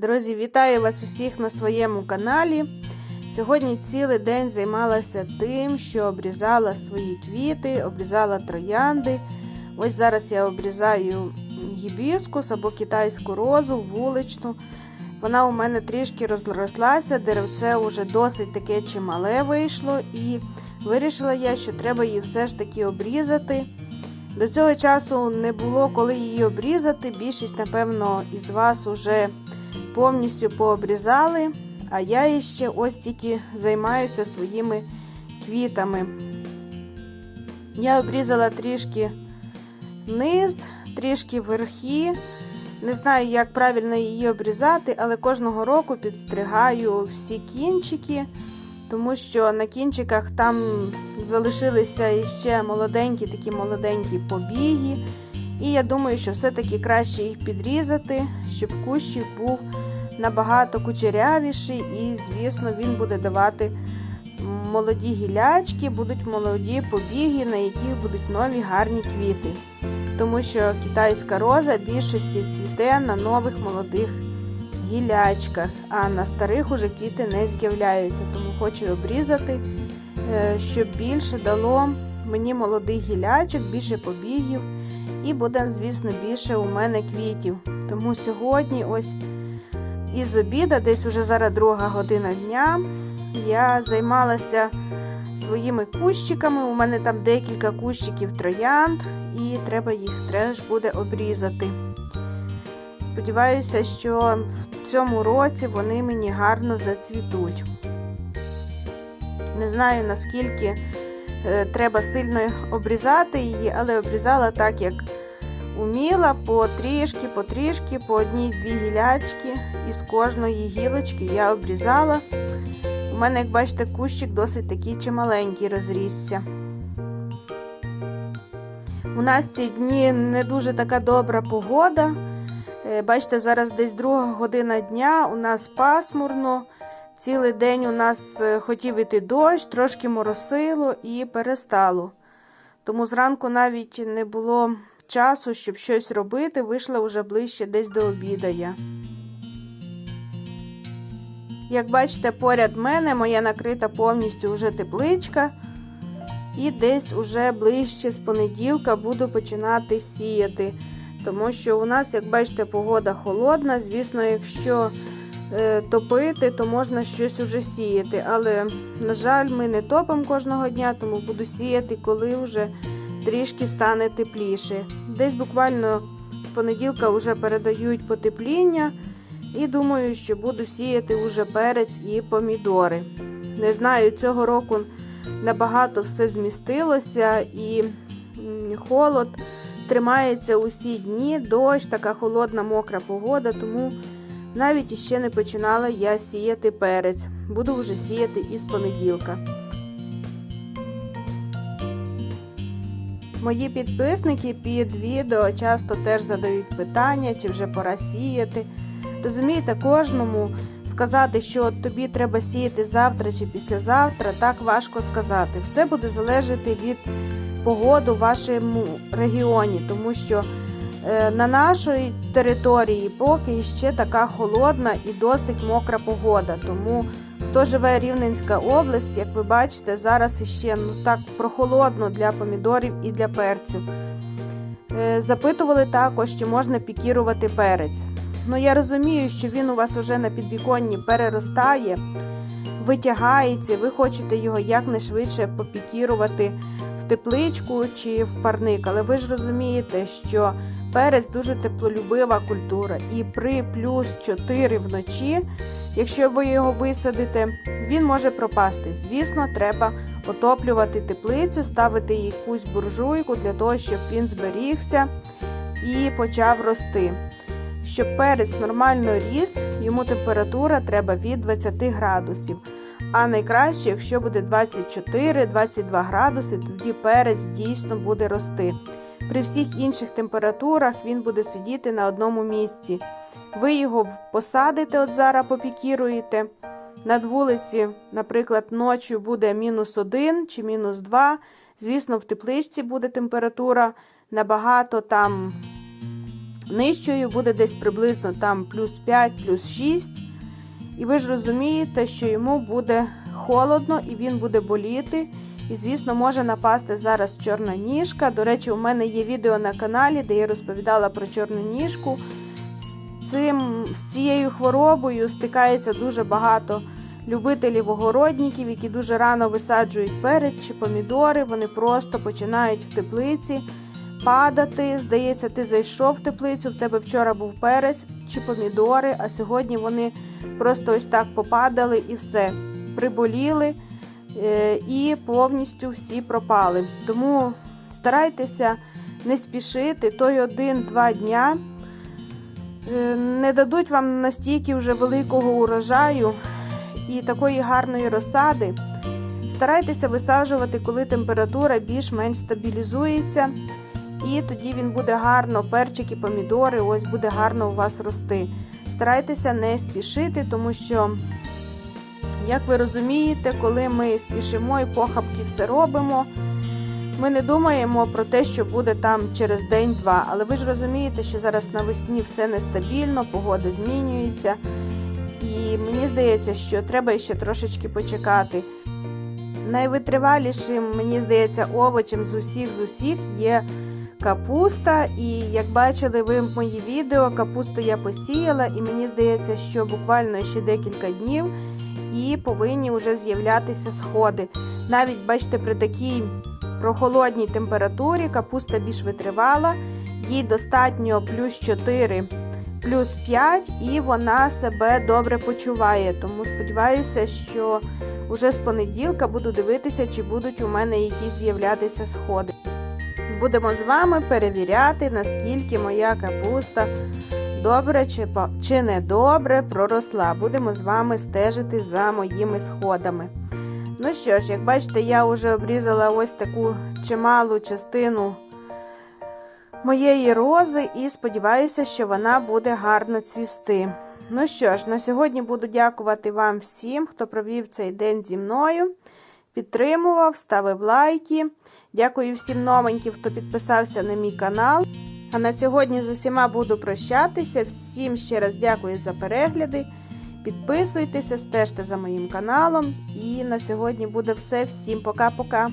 Друзі, вітаю вас усіх на своєму каналі. Сьогодні цілий день займалася тим, що обрізала свої квіти, обрізала троянди. Ось зараз я обрізаю гібіскус або китайську розу, вуличну. Вона у мене трішки розрослася, деревце вже досить таке чимале вийшло, і вирішила я, що треба її все ж таки обрізати. До цього часу не було коли її обрізати. Більшість, напевно, із вас уже повністю пообрізали, а я ще ось тільки займаюся своїми квітами. Я обрізала трішки низ, трішки верхи. Не знаю, як правильно її обрізати, але кожного року підстригаю всі кінчики, тому що на кінчиках там залишилися іще молоденькі, такі молоденькі побіги. І я думаю, що все-таки краще їх підрізати, щоб кущик був набагато кучерявіший, і, звісно, він буде давати молоді гілячки, будуть молоді побіги, на яких будуть нові гарні квіти. Тому що китайська роза більшості цвіте на нових молодих гілячках, а на старих уже квіти не з'являються. Тому хочу обрізати, щоб більше дало мені молодих гілячок, більше побігів. І буде, звісно, більше у мене квітів. Тому сьогодні, ось із обіда, десь уже зараз друга година дня, я займалася своїми кущиками. У мене там декілька кущиків троянд, і треба їх теж буде обрізати. Сподіваюся, що в цьому році вони мені гарно зацвітуть. Не знаю, наскільки треба сильно обрізати її, але обрізала так, як уміла, потрішки, потрішки, по одній-дві гілячки. І з кожної гілочки я обрізала. У мене, як бачите, кущик досить такий чималенький розрісся. У нас ці дні не дуже така добра погода. Бачите, зараз десь друга година дня, у нас пасмурно. Цілий день у нас хотів іти дощ, трошки моросило і перестало. Тому зранку навіть не було часу, щоб щось робити, вийшла вже ближче десь до обіда я. Як бачите, поряд мене моя накрита повністю вже тепличка. І десь уже ближче з понеділка буду починати сіяти. Тому що у нас, як бачите, погода холодна. Звісно, якщо е, топити, то можна щось уже сіяти. Але, на жаль, ми не топимо кожного дня, тому буду сіяти, коли вже трішки стане тепліше. Десь буквально з понеділка вже передають потепління. І думаю, що буду сіяти уже перець і помідори. Не знаю, цього року набагато все змістилося і холод тримається усі дні, дощ, така холодна, мокра погода, тому навіть іще не починала я сіяти перець. Буду вже сіяти із понеділка. Мої підписники під відео часто теж задають питання, чи вже пора сіяти. Розумієте, кожному сказати, що тобі треба сіяти завтра чи післязавтра, так важко сказати. Все буде залежати від погоди в вашому регіоні, тому що е, на нашій території поки ще така холодна і досить мокра погода. Тому хто живе Рівненська область, як ви бачите, зараз іще ну, так прохолодно для помідорів і для перцю. Е, запитували також, чи можна пікірувати перець. Ну, я розумію, що він у вас уже на підвіконні переростає, витягається, ви хочете його якнайшвидше попікірувати в тепличку чи в парник. Але ви ж розумієте, що перець дуже теплолюбива культура, і при плюс 4 вночі, якщо ви його висадите, він може пропасти. Звісно, треба отоплювати теплицю, ставити якусь буржуйку для того, щоб він зберігся і почав рости. Щоб перець нормально ріс, йому температура треба від 20 градусів. А найкраще, якщо буде 24-22 градуси, тоді перець дійсно буде рости. При всіх інших температурах він буде сидіти на одному місці. Ви його посадите, от зараз попікіруєте. Над вулиці, наприклад, ночі буде мінус 1 чи мінус 2. Звісно, в тепличці буде температура набагато там Нижчою буде десь приблизно там плюс 5, плюс 6. І ви ж розумієте, що йому буде холодно і він буде боліти. І, звісно, може напасти зараз чорна ніжка. До речі, у мене є відео на каналі, де я розповідала про чорну ніжку. Цим, з цією хворобою стикається дуже багато любителів огородників, які дуже рано висаджують перець чи помідори. Вони просто починають в теплиці падати. Здається, ти зайшов в теплицю, в тебе вчора був перець чи помідори, а сьогодні вони просто ось так попадали і все. Приболіли е, і повністю всі пропали. Тому старайтеся не спішити той один-два дня. Е, Не дадуть вам настільки вже великого урожаю і такої гарної розсади. Старайтеся висаджувати, коли температура більш-менш стабілізується. І тоді він буде гарно, перчики, помідори, ось буде гарно у вас рости. Старайтеся не спішити, тому що, як ви розумієте, коли ми спішимо і похабки все робимо, ми не думаємо про те, що буде там через день-два. Але ви ж розумієте, що зараз навесні все нестабільно, погода змінюється. І мені здається, що треба ще трошечки почекати. Найвитривалішим, мені здається, овочем з усіх з усіх є капуста. І як бачили ви в мої відео, капусту я посіяла, і мені здається, що буквально ще декілька днів і повинні вже з'являтися сходи. Навіть бачите, при такій прохолодній температурі капуста більш витривала, їй достатньо плюс 4, плюс 5, і вона себе добре почуває. Тому сподіваюся, що уже з понеділка буду дивитися, чи будуть у мене якісь з'являтися сходи. Будемо з вами перевіряти, наскільки моя капуста добре чи, чи не добре проросла. Будемо з вами стежити за моїми сходами. Ну що ж, як бачите, я вже обрізала ось таку чималу частину моєї рози і сподіваюся, що вона буде гарно цвісти. Ну що ж, на сьогодні буду дякувати вам всім, хто провів цей день зі мною, підтримував, ставив лайки. Дякую всім новеньким, хто підписався на мій канал. А на сьогодні з усіма буду прощатися. Всім ще раз дякую за перегляди. Підписуйтеся, стежте за моїм каналом. І на сьогодні буде все. Всім пока-пока.